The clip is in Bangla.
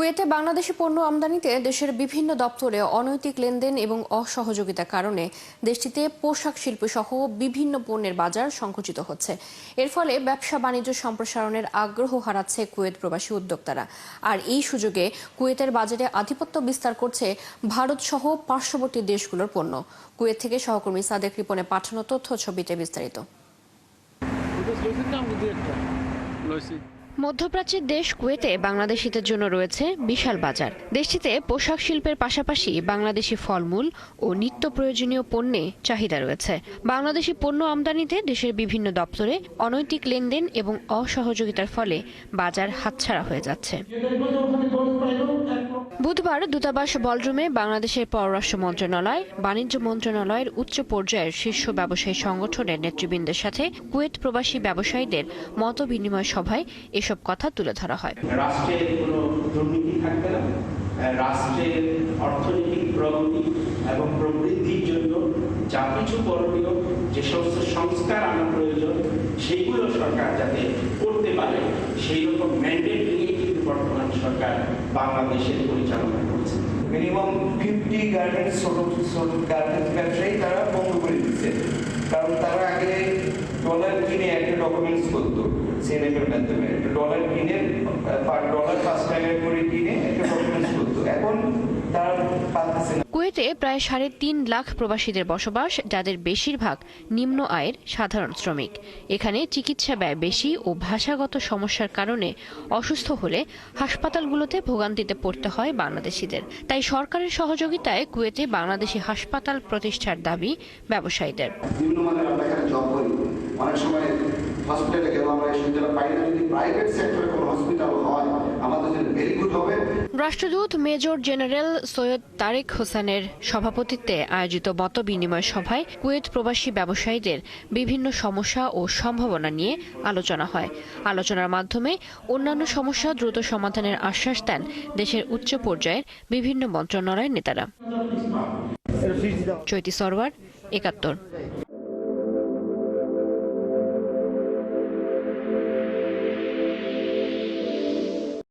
কুয়েতে বাংলাদেশি পণ্য আমদানিতে দেশের বিভিন্ন দপ্তরে অনৈতিক লেনদেন এবং অসহযোগিতার কারণে দেশটিতে পোশাক শিল্প সহ বিভিন্ন পণ্যের বাজার সংকুচিত হচ্ছে। এর ফলে ব্যবসা বাণিজ্য সম্প্রসারণের আগ্রহ হারাচ্ছে কুয়েত প্রবাসী উদ্যোক্তারা। আর এই সুযোগে কুয়েতের বাজারে আধিপত্য বিস্তার করছে ভারত সহ পার্শ্ববর্তী দেশগুলোর পণ্য। কুয়েত থেকে সহকর্মী সাদেক রিপনে পাঠানো তথ্য ছবিতে বিস্তারিত। মধ্যপ্রাচ্যের দেশ কুয়েতে বাংলাদেশিদের জন্য রয়েছে বিশাল বাজার। দেশটিতে পোশাক শিল্পের পাশাপাশি বাংলাদেশি ফলমূল ও নিত্য প্রয়োজনীয় পণ্যে চাহিদা রয়েছে। বাংলাদেশি পণ্য আমদানিতে দেশের বিভিন্ন দপ্তরে অনৈতিক লেনদেন এবং অসহযোগিতার ফলে বাজার হাতছাড়া হয়ে যাচ্ছে। বুধবার দূতাবাস বলরুমে বাংলাদেশের পররাষ্ট্র মন্ত্রণালয়, বাণিজ্য মন্ত্রণালয়ের উচ্চ পর্যায়ের শীর্ষ ব্যবসায়ী সংগঠনের নেতৃবৃন্দের সাথে কুয়েত প্রবাসী ব্যবসায়ীদের মত বিনিময় সভায় কথা তুলে ধরা হয়। রাষ্ট্রের কোনো দুর্নীতি থাকবে না। রাষ্ট্রের অর্থনৈতিক প্রগতি এবং প্রবৃদ্ধির জন্য যা কিছু করণীয় যে সমস্ত সংস্কার আনা প্রয়োজন সেইগুলো সরকার যাতে করতে পারে সেই রকম ম্যান্ডেট নিয়ে কিন্তু বর্তমান সরকার বাংলাদেশের পরিচালনা করছে। মিনিমাম ফিফটি গার্মেন্টস ছোট কিনে একটা ডকুমেন্টস করতো সিএনএফের মাধ্যমে একটা ডলার কিনে পার ডলার পাচ্ছে প্রায় সাড়ে তিন লাখ প্রবাসীদের বসবাস, যাদের বেশিরভাগ নিম্ন আয়ের সাধারণ শ্রমিক। এখানে চিকিৎসা ব্যয় বেশি ও ভাষাগত সমস্যার কারণে অসুস্থ হলে হাসপাতালগুলোতে ভোগান্তিতে পড়তে হয় বাংলাদেশিদের। তাই সরকারের সহযোগিতায় কুয়েতে বাংলাদেশি হাসপাতাল প্রতিষ্ঠার দাবি ব্যবসায়ীদের। অনেক সময় হসপিটালে গেলে আমরা এই সুবিধাটা পাই না। যদি প্রাইভেট সেক্টরে কোনো হসপিটাল হয় আমাদের জন্য ভেরি গুড হবে রাষ্ট্রদূত মেজর জেনারেল সৈয়দ তারেক হোসেনের সভাপতিত্বে আয়োজিত মত বিনিময় সভায় কুয়েত প্রবাসী ব্যবসায়ীদের বিভিন্ন সমস্যা ও সম্ভাবনা নিয়ে আলোচনা হয়। আলোচনার মাধ্যমে অন্যান্য সমস্যা দ্রুত সমাধানের আশ্বাস দেন দেশের উচ্চ পর্যায়ের বিভিন্ন মন্ত্রণালয়ের নেতারা। চৈতি সরওয়ার, একাত্তর।